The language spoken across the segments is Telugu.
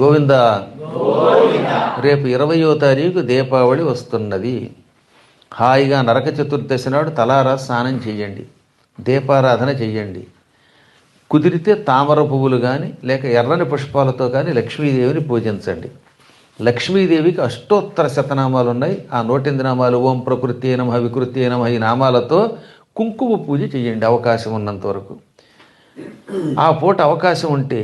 గోవింద. రేపు ఇరవయో తారీఖు దీపావళి వస్తున్నది. హాయిగా నరక చతుర్దశి నాడు తలారా స్నానం చేయండి. దీపారాధన చేయండి. కుదిరితే తామర పువ్వులు కానీ లేక ఎర్రని పుష్పాలతో కానీ లక్ష్మీదేవిని పూజించండి. లక్ష్మీదేవికి అష్టోత్తర శతనామాలు ఉన్నాయి ఆ నోటింది నామాలు ఓం ప్రకృతి నమ వికృతి నమ ఈ నామాలతో కుంకుమ పూజ చేయండి అవకాశం ఉన్నంత వరకు. ఆ పూట అవకాశం ఉంటే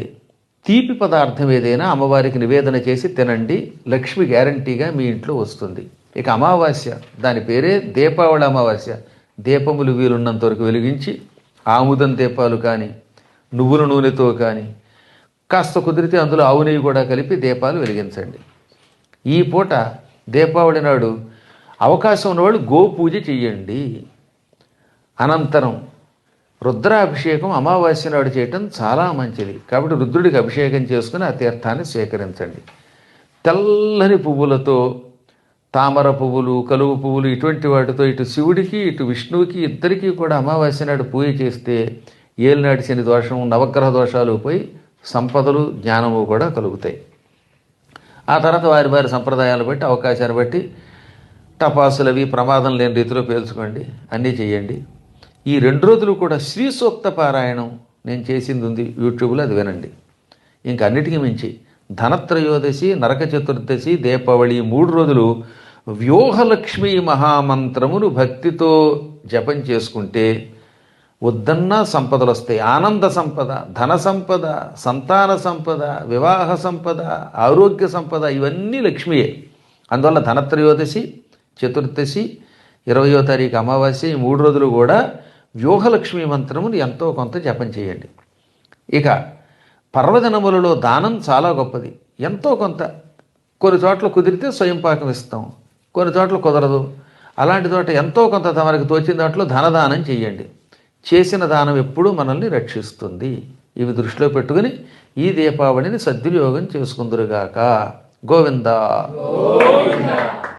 తీపి పదార్థం ఏదైనా అమ్మవారికి నివేదన చేసి తినండి లక్ష్మి గ్యారంటీగా మీ ఇంట్లో వస్తుంది. ఇక అమావాస్య దాని పేరే దీపావళి అమావాస్య. దీపములు వీలున్నంత వరకు వెలిగించి ఆముదం దీపాలు కానీ నువ్వుల నూనెతో కానీ కాస్త కుదిరితే అందులో ఆవు నెయ్యి కూడా కలిపి దీపాలు వెలిగించండి. ఈ పూట దీపావళి నాడు అవకాశం ఉన్నవాళ్ళు గో పూజ చెయ్యండి అనంతరం రుద్రాభిషేకం అమావాస్య నాడు చేయటం చాలా మంచిది. కాబట్టి రుద్రుడికి అభిషేకం చేసుకుని ఆ తీర్థాన్ని స్వీకరించండి తెల్లని పువ్వులతో తామర పువ్వులు కలువు పువ్వులు ఇటువంటి వాటితో ఇటు శివుడికి ఇటు విష్ణువుకి ఇద్దరికీ కూడా అమావాస్య నాడు పూజ చేస్తే ఏలినాటి శని దోషం నవగ్రహ దోషాలు పోయి సంపదలు జ్ఞానము కూడా కలుగుతాయి. ఆ తర్వాత వారి వారి సంప్రదాయాలు బట్టి అవకాశాన్ని బట్టి టపాసులు అవి ప్రమాదం లేని రీతిలో పేల్చుకోండి. అన్నీ చేయండి. ఈ రెండు రోజులు కూడా శ్రీ సూక్త పారాయణం నేను చేసింది ఉంది యూట్యూబ్లో అది వినండి. ఇంక అన్నిటికీ మించి ధనత్రయోదశి నరక చతుర్దశి దీపావళి మూడు రోజులు వ్యూహలక్ష్మి మహామంత్రమును భక్తితో జపం చేసుకుంటే వద్దన్నా సంపదలు వస్తాయి. ఆనంద సంపద ధన సంపద సంతాన సంపద వివాహ సంపద ఆరోగ్య సంపద ఇవన్నీ లక్ష్మియే. అందువల్ల ధనత్రయోదశి చతుర్దశి ఇరవయో తారీఖు అమావాస్య ఈ మూడు రోజులు కూడా వ్యూహలక్ష్మి మంత్రమును ఎంతో కొంత జపం చేయండి. ఇక పర్వదినములలో దానం చాలా గొప్పది. ఎంతో కొంత. కొన్ని చోట్ల కుదిరితే స్వయం పాకం ఇస్తాం. కొన్ని చోట్ల కుదరదు. అలాంటి చోట ఎంతో కొంత తమరికి తోచిన దాంట్లో ధనదానం చేయండి. చేసిన దానం ఎప్పుడూ మనల్ని రక్షిస్తుంది. ఇవి దృష్టిలో పెట్టుకుని ఈ దీపావళిని సద్వినియోగం చేసుకుందురుగాక. గోవింద.